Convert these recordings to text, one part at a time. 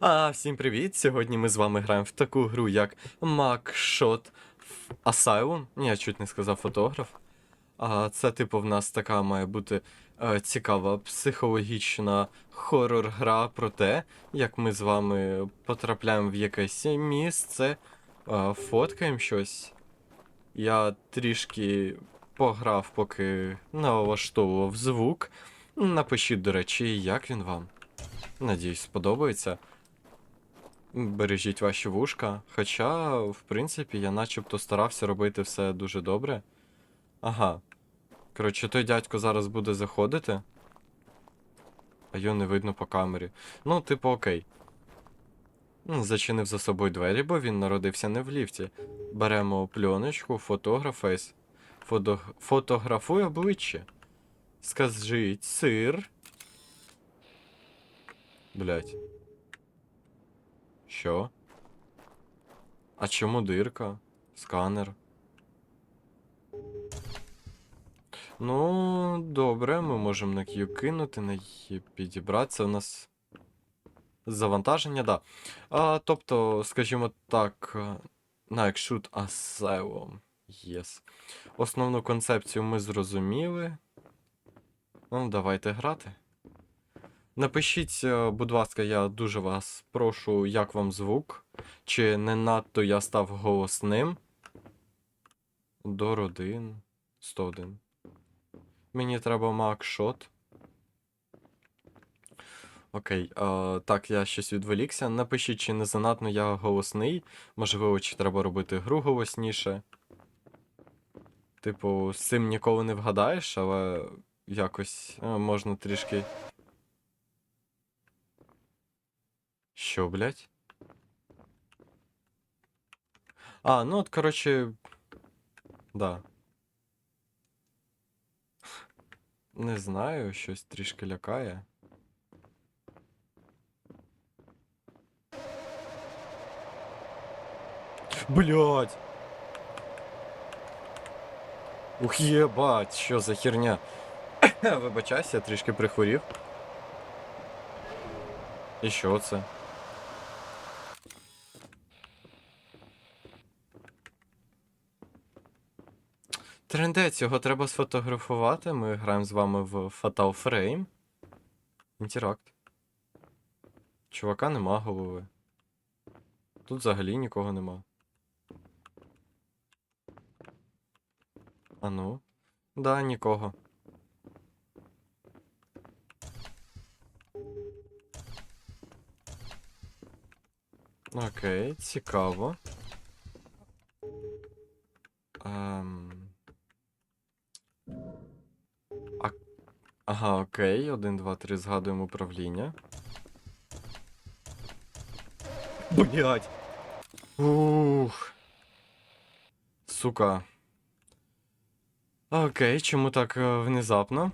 А, всім привіт! Сьогодні ми з вами граємо в таку гру, як Макшот Asylum. Я чуть не сказав фотограф. А, це, типу, в нас така має бути е, цікава психологічна хорор-гра про те, як ми з вами потрапляємо в якесь місце, е, фоткаємо щось. Я трішки пограв, поки налаштовував звук. Напишіть, до речі, як він вам. Надіюсь, сподобається. Бережіть ваші вушка. Хоча, в принципі, я начебто старався робити все дуже добре. Ага. Коротше, той дядько зараз буде заходити. А його не видно по камері. Ну, типу, окей. Зачинив за собою двері, бо він народився не в ліфті. Беремо пленочку, фотографейс. Фото... Фотографуй обличчя. Скажіть сир. Блять. Що? А чому дирка? Сканер. Ну, добре, ми можемо на Q кинути, на Q підібратися. У нас завантаження, да. А, тобто, скажімо так, на Shoot Asylum. Yes. Основну концепцію ми зрозуміли. Ну, давайте грати. Напишіть, е, будь ласка, я дуже вас прошу, як вам звук. Чи не надто я став голосним? До родин. 101. Мені треба макшот. Окей, е, так, я щось відволікся. Напишіть, чи не занадто я голосний. Можливо, чи треба робити гру голосніше. Типу, з цим ніколи не вгадаєш, але якось е, можна трішки. Що, блядь? А, ну от, коротше. Да. Не знаю, щось трішки лякає. Блядь! Ух, єбать, що за херня? Вибачайся, я трішки прихворів. І що це? Трендець, його треба сфотографувати. Ми граємо з вами в Fatal Frame. Інтеракт. Чувака нема голови. Тут взагалі нікого нема. А ну? Да, нікого. Окей, цікаво. Ем... Ага, окей. Один, два, три, згадуємо управління. Блять. Ух. Сука. Окей, чому так е, внезапно?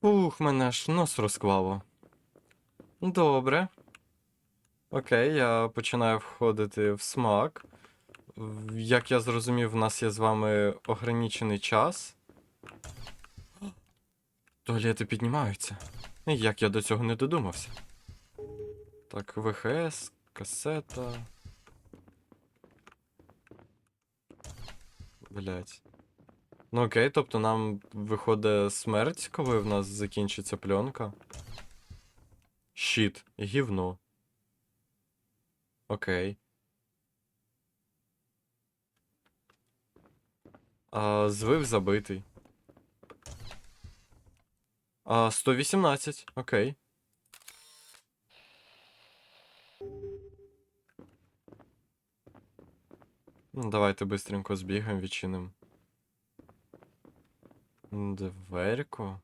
Ух, мене аж нос розклало. Добре. Окей, я починаю входити в смак. Як я зрозумів, в нас є з вами ограничений час. Туалети піднімаються. Як я до цього не додумався. Так, ВХС, касета. Блять. Ну окей, тобто нам виходить смерть, коли в нас закінчиться пленка. Щит, гівно. Окей. А, звив забитий. А, 118, окей. Ну, давайте быстренько збігаємо, відчинимо. Дверку.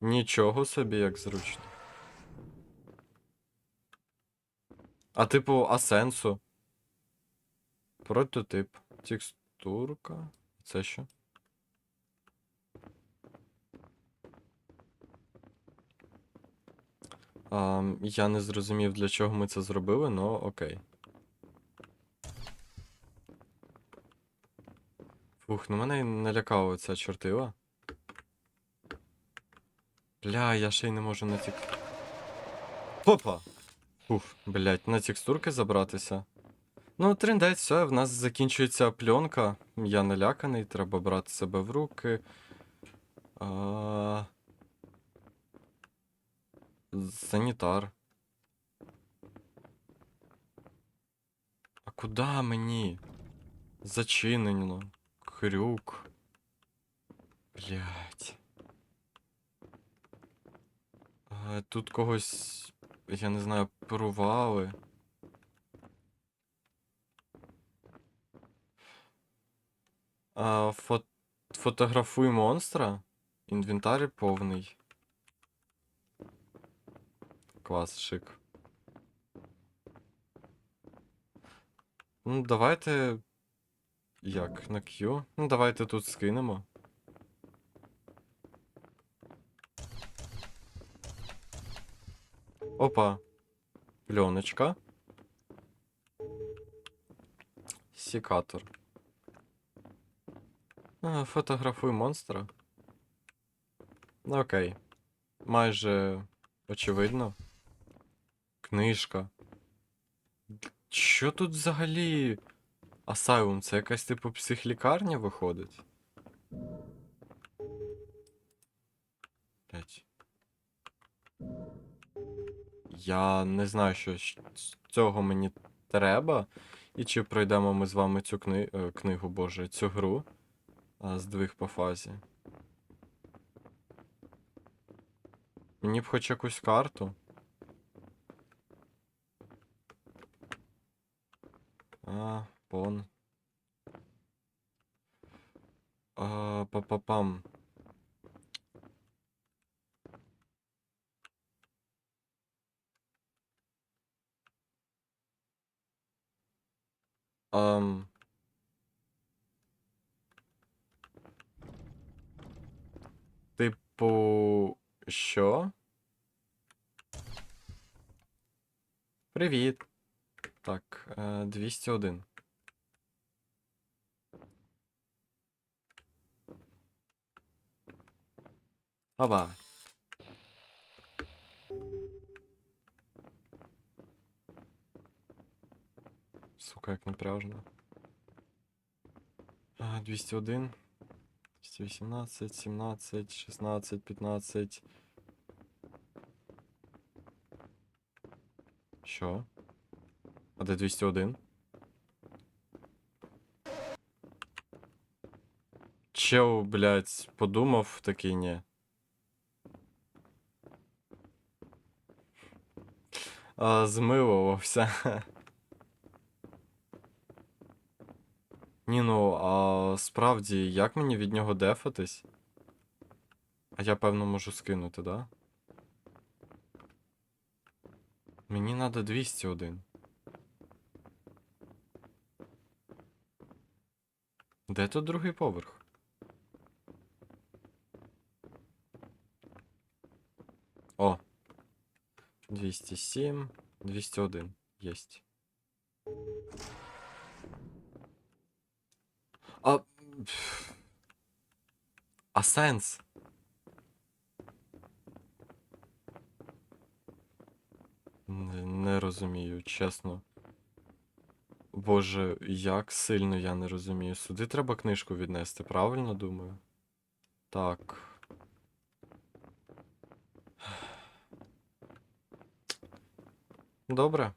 Нічого собі, як зручно. А типу, а сенсу? Прототип. Текстурка. Це що? А, я не зрозумів, для чого ми це зробили, но окей. Фух, ну мене налякала ця чортила. Бля, я ще й не можу на тік. Опа! Уф, блять, на текстурки забратися. Ну, трендець, все, в нас закінчується пленка. Я наляканий, треба брати себе в руки. А... Санітар. А куди мені? Зачинено. Крюк. Блять. Тут когось, я не знаю, порували. А, фот... Фотографуй монстра. Інвентар повний. Клас, шик. Ну, давайте. Як? На Q? Ну, давайте тут скинемо. Опа. Пленочка. Секатор. А, фотографуй монстра. Окей. Майже очевидно. Книжка. Що тут взагалі? Асайлум, це якась типу психлікарня виходить? Я не знаю, що з цього мені треба. І чи пройдемо ми з вами цю кни... е, книгу, боже, цю гру а, здвиг по фазі. Мені б хоч якусь карту. А, пон. А, па-па-пам. Ам. Типу, що? Привіт. Так, е, 201. Оба. Сука, як напряжно. А, 201. 218, 17, 16, 15. Що? Де 201? Чел, блядь, подумав такий ні. А, змилувався. Ні, ну, а справді, як мені від нього дефатись? А я, певно, можу скинути, да? Мені надо 201. Де тут другий поверх? О. 207, 201. Єсть. А. А сенс? Не розумію, чесно. Боже, як сильно я не розумію. Сюди треба книжку віднести, правильно думаю? Так. Добре.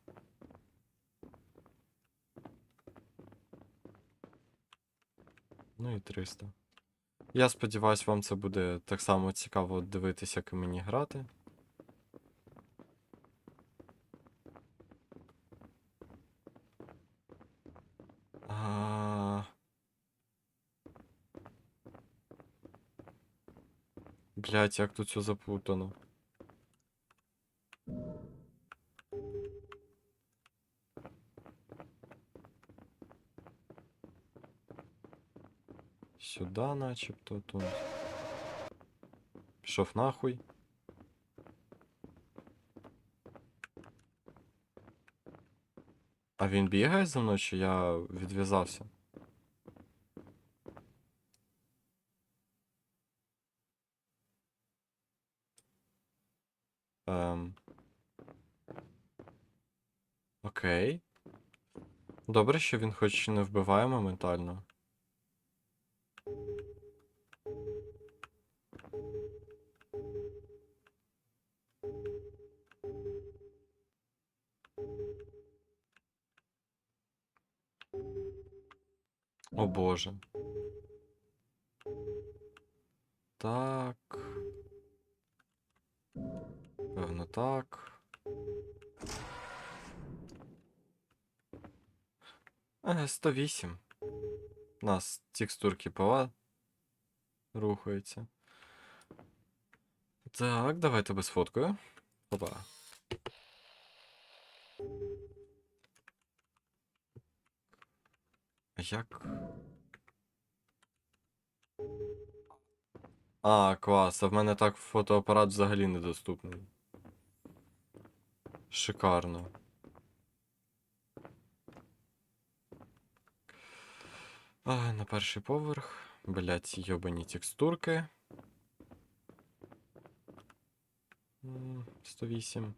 Ну і 300. Я сподіваюсь, вам це буде так само цікаво дивитися, як і мені грати. А... Блять, як тут все запутано. Сюда начебто тут. Пішов нахуй. А він бігає за мною, чи я відв'язався? Ем... Окей. Добре, що він хоч не вбиває моментально. О боже. Так. Певно, так. Е, 108. У нас текстурки пова рухаються. Так, давайте без фоткою. Опа. Як? А, клас, а в мене так фотоапарат взагалі недоступний. Шикарно. А, на перший поверх. Блять, йобані текстурки. 108.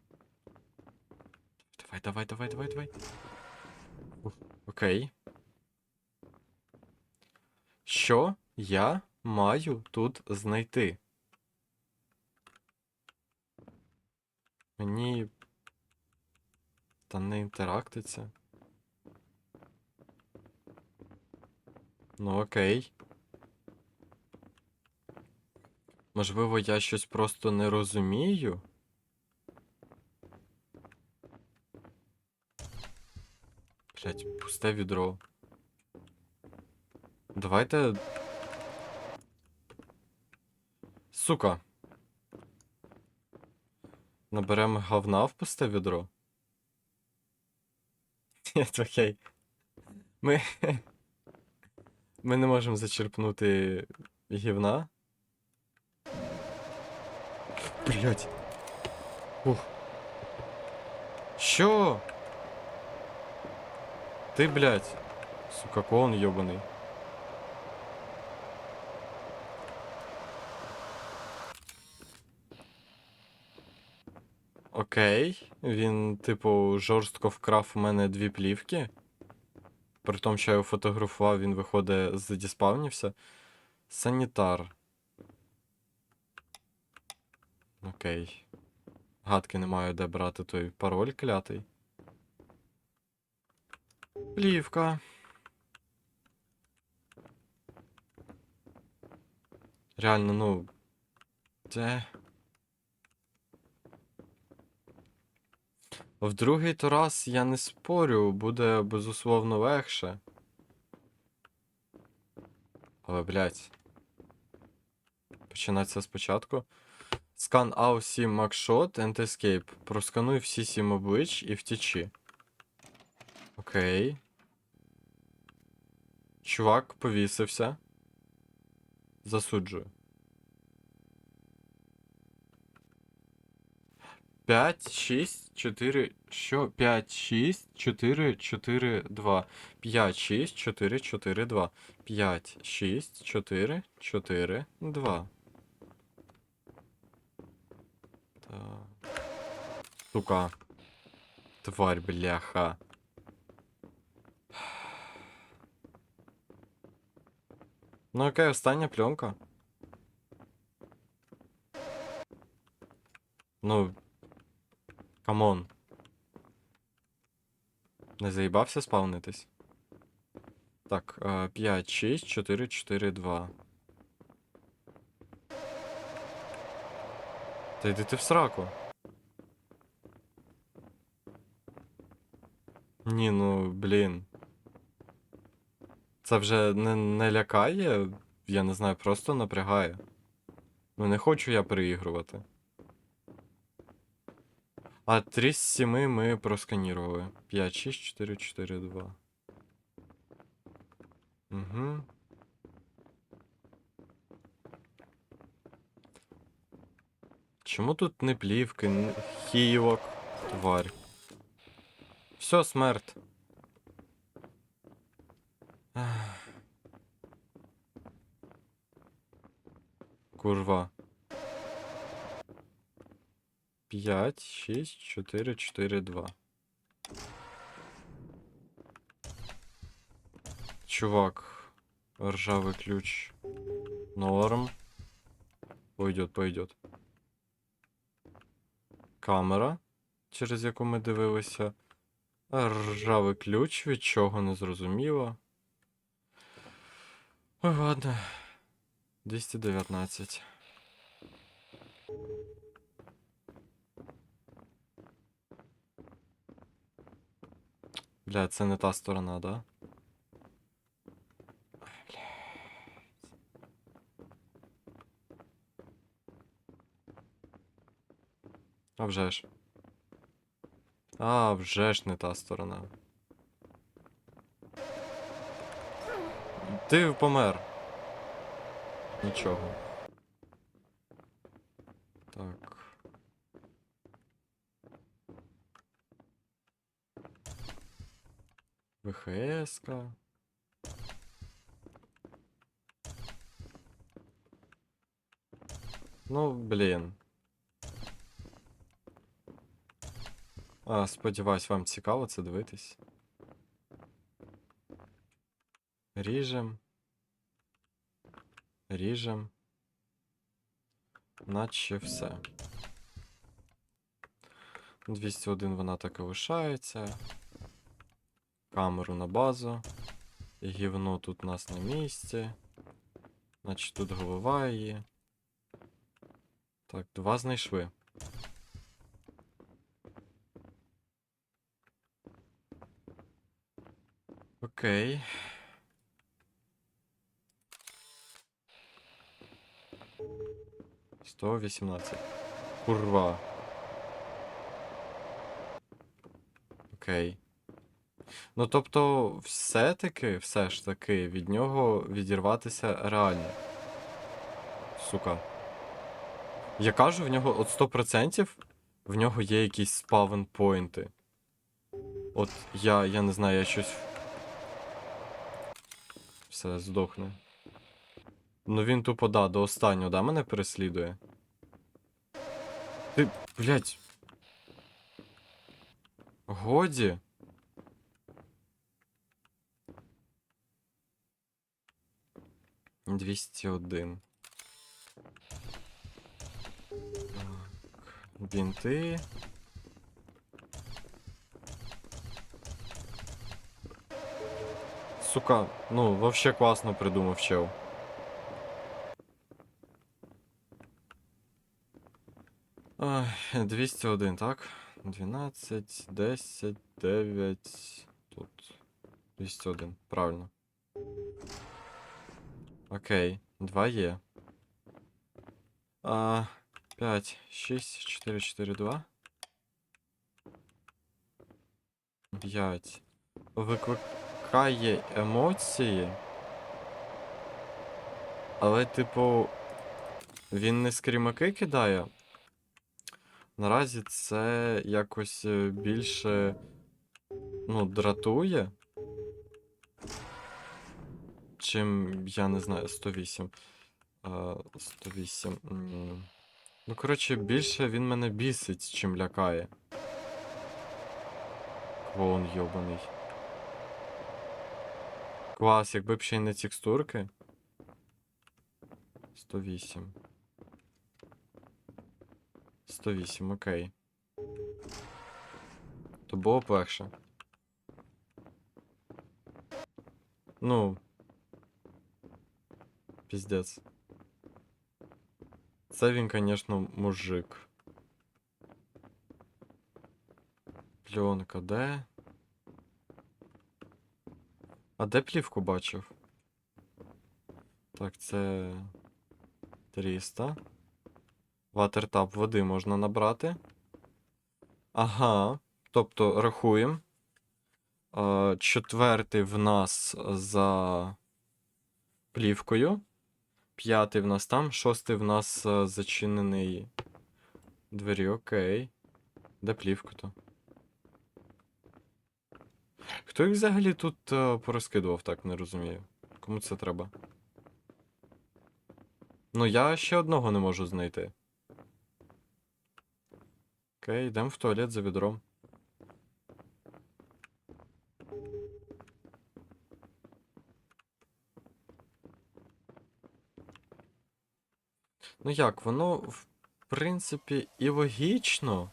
Давай, давай, давай, давай, давай. Окей. Що я маю тут знайти? Мені. Та не інтерактиться. Ну окей. Можливо, я щось просто не розумію. Блять, пусте відро. Давайте. Сука. Наберемо говна в пусте відро. Ні, окей. Ми. Ми не можемо зачерпнути гівна. Блять. Ух. Що? Ти, блядь. Сука, клоун йобаний. Окей. Він, типу, жорстко вкрав у мене дві плівки. При тому, що я його фотографував, він виходить, задіспавнівся. Санітар. Окей. Гадки не маю, де брати той пароль клятий. Плівка. Реально, ну. Де. В другий то раз я не спорю, буде безусловно легше. Але, блядь. Починається спочатку. Скан AU 7 Макшот and Escape. Проскануй всі сім облич і втічи. Окей. Чувак повісився. Засуджую. 5, 6, 4, що? 5, 6, 4, 4, 2. 5, 6, 4, 4, 2. 5, 6, 4, 4, 2. Так. Сука. Тварь, бляха. Ну окей, остання пленка. Ну. Камон. Не заїбався спавнитись? Так, е, 5, 6, 4, 4, 2. Та йди ти в сраку. Ні, ну, блін. Це вже не, не лякає, я не знаю, просто напрягає. Ну не хочу я переігрувати. А 3 з 7 ми просканірували. 5, 6, 4, 4, 2. Угу. Чому тут не плівки, не хівок, тварь? Все, смерть. Курва. 5, 6, 4, 4, 2. Чувак, ржавый ключ. Норм. Пойдет, пойдет. Камера, через яку ми дивилися. Ржавий ключ, від чого не зрозуміло. Ой, ладно. 219. Бля, це не та сторона, да? А вже ж. А, вже ж не та сторона. Ти помер. Нічого. ВХС-ка. Ну, блін. А, сподіваюсь, вам цікаво це дивитись. Ріжем. Ріжем. Наче все. 201 вона так і лишається. Камеру на базу. Гівно тут у нас на місці. Значить тут голова її. Так, два знайшли. Окей. Сто вісімнадцять. Курва. Окей. Ну, тобто, все-таки, все ж таки, від нього відірватися реально. Сука. Я кажу, в нього от 100% в нього є якісь спавн поінти. От я, я не знаю, я щось. Все, здохне. Ну він тупо, да, до останнього, да, мене переслідує. Ти, блядь. Годі. Двісті один. Так. Бінти. Сука, ну, вообще класно придумав чел. Ой, 201, так? 12, 10, 9. Тут. 201, правильно. Окей, 2 є. А, 5, 6, 4, 4, 2. 5. Викликає емоції. Але, типу, він не скрімаки кидає. Наразі це якось е, більше, ну, дратує. Чим, я не знаю, 108. А, 108. Ну, коротше, більше він мене бісить, чим лякає. Клоун йобаний. Клас, якби б ще й не текстурки. 108. 108, окей. То було б легше. Ну. Піздець. Це він, конечно, мужик. Пленка, де? А де плівку бачив? Так, це 300. Ватертап води можна набрати. Ага. Тобто рахуємо. Е, Четвертий в нас за плівкою. П'ятий в нас там, шостий в нас е, зачинений двері, окей. Де плівка-то? Хто їх взагалі тут е, порозкидував, так не розумію. Кому це треба? Ну, я ще одного не можу знайти. Окей, йдемо в туалет за відром. Ну як, воно, в принципі, і логічно.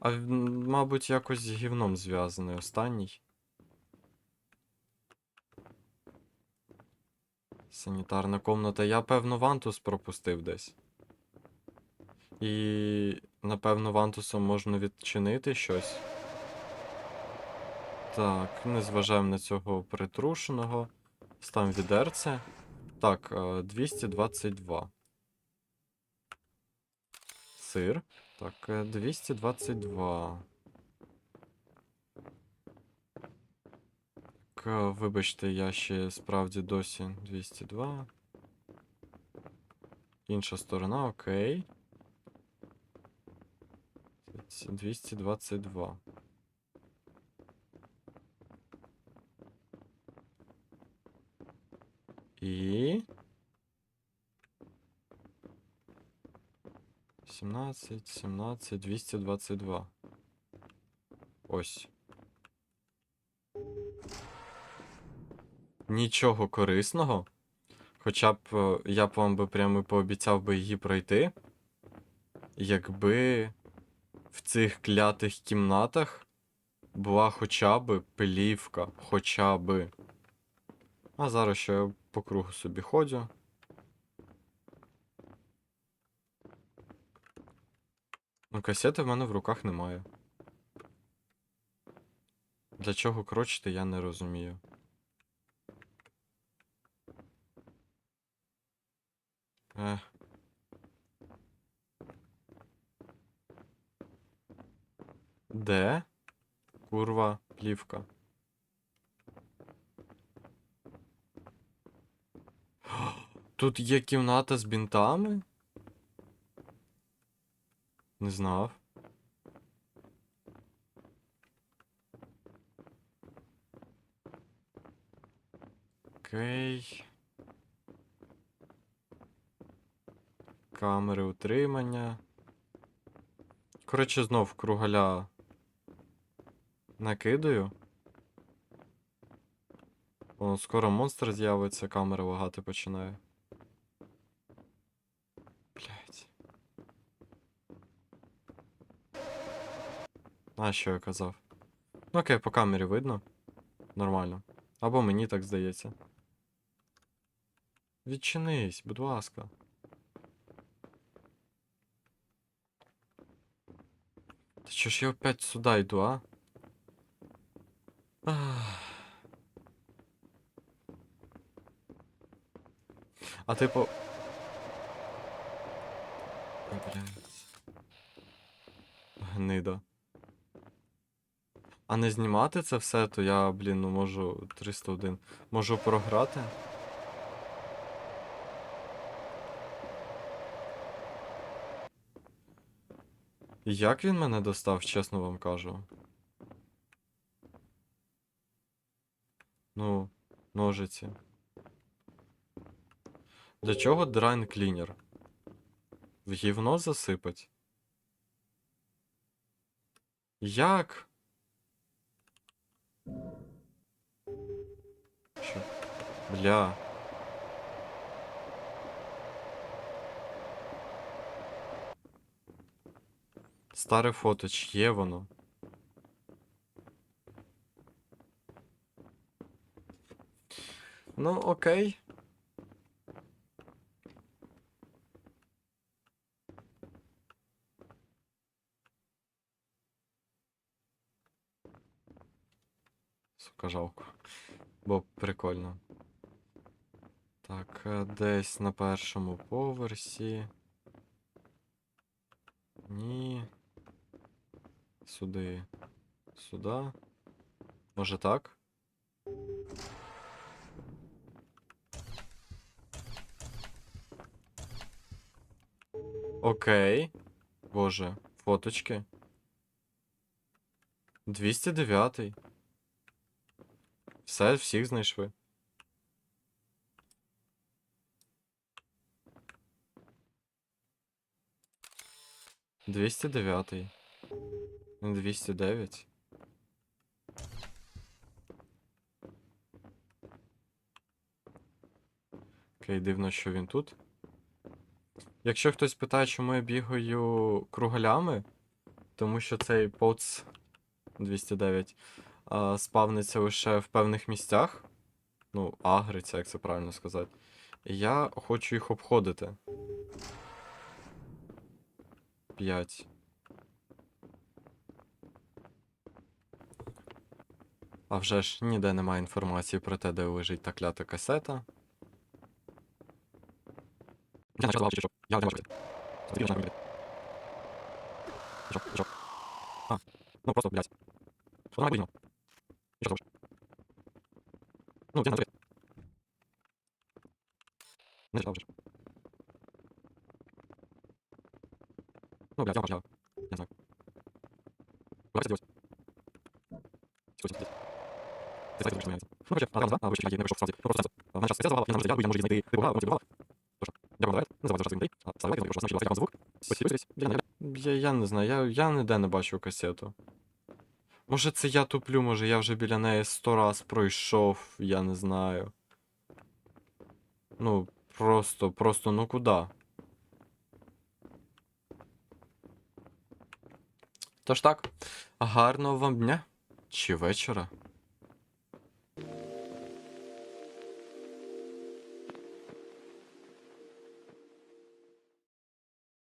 А, мабуть, якось з гівном зв'язаний останній. Санітарна комната. Я, певно, вантус пропустив десь. І, напевно, вантусом можна відчинити щось. Так, не зважаємо на цього притрушеного. Ставимо відерце. Так, е, 222. Сир. Так, е, 222. Так, е, вибачте, я ще справді досі 202. Інша сторона, окей. Це 222. І. 17, 17, 222. Ось. Нічого корисного. Хоча б е, я б вам би прямо пообіцяв би її пройти. Якби в цих клятих кімнатах була хоча б пилівка. Хоча би. А зараз ще я по кругу собі ходжу. Ну, касети в мене в руках немає. Для чого крочити, я не розумію. Ех. Де? Курва, плівка. Тут є кімната з бінтами? Не знав. Окей. Камери утримання. Коротше, знов кругаля накидаю. О, скоро монстр з'явиться, камера лагати починає. Блять. А, що я казав? Ну окей, по камері видно. Нормально. Або мені так здається. Відчинись, будь ласка. Та що ж я опять сюди йду, а? Ах. А типу. Гнида. А не знімати це все, то я, блін, ну можу 301. Можу програти. Як він мене достав, чесно вам кажу. Ну, ножиці. Для чого драйн клінер? В гівно засипать? Як? Що? Бля. Старе фото, чьє воно? Ну, окей. Сука, жалко. Бо прикольно. Так, е, десь на першому поверсі. Ні. Сюди. Сюди. Може так? Окей. Боже, фоточки. 209. Все, всіх знайшли. 209. 209. Окей, дивно, що він тут. Якщо хтось питає, чому я бігаю кругалями, тому що цей поц 209 а, спавниться лише в певних місцях. Ну, агриться, як це правильно сказати. І я хочу їх обходити. 5. А вже ж ніде немає інформації про те, де лежить та клята касета. Я не ну просто, блядь. Що там видно? Ничего Ну, где надо? Значит, получишь. Ну, блядь, я пошла. Я знаю. Куда делать? Сколько здесь? Ты знаешь, что меняется. Ну, короче, а там, да, а вы считаете, я напишу в Ну, просто сразу. Она сейчас срезала, я нам я может, ты ты была, а он тебе была. Тоже. Я буду ну, заводи, что ты а вставай, я напишу, значит, я вам звук. Спасибо, здесь. Я, не знаю, я не знаю, я, я ніде не бачу кассету. Може це я туплю, може я вже біля неї сто раз пройшов, я не знаю. Ну, просто, просто, ну куди? Тож так, гарного вам дня чи вечора.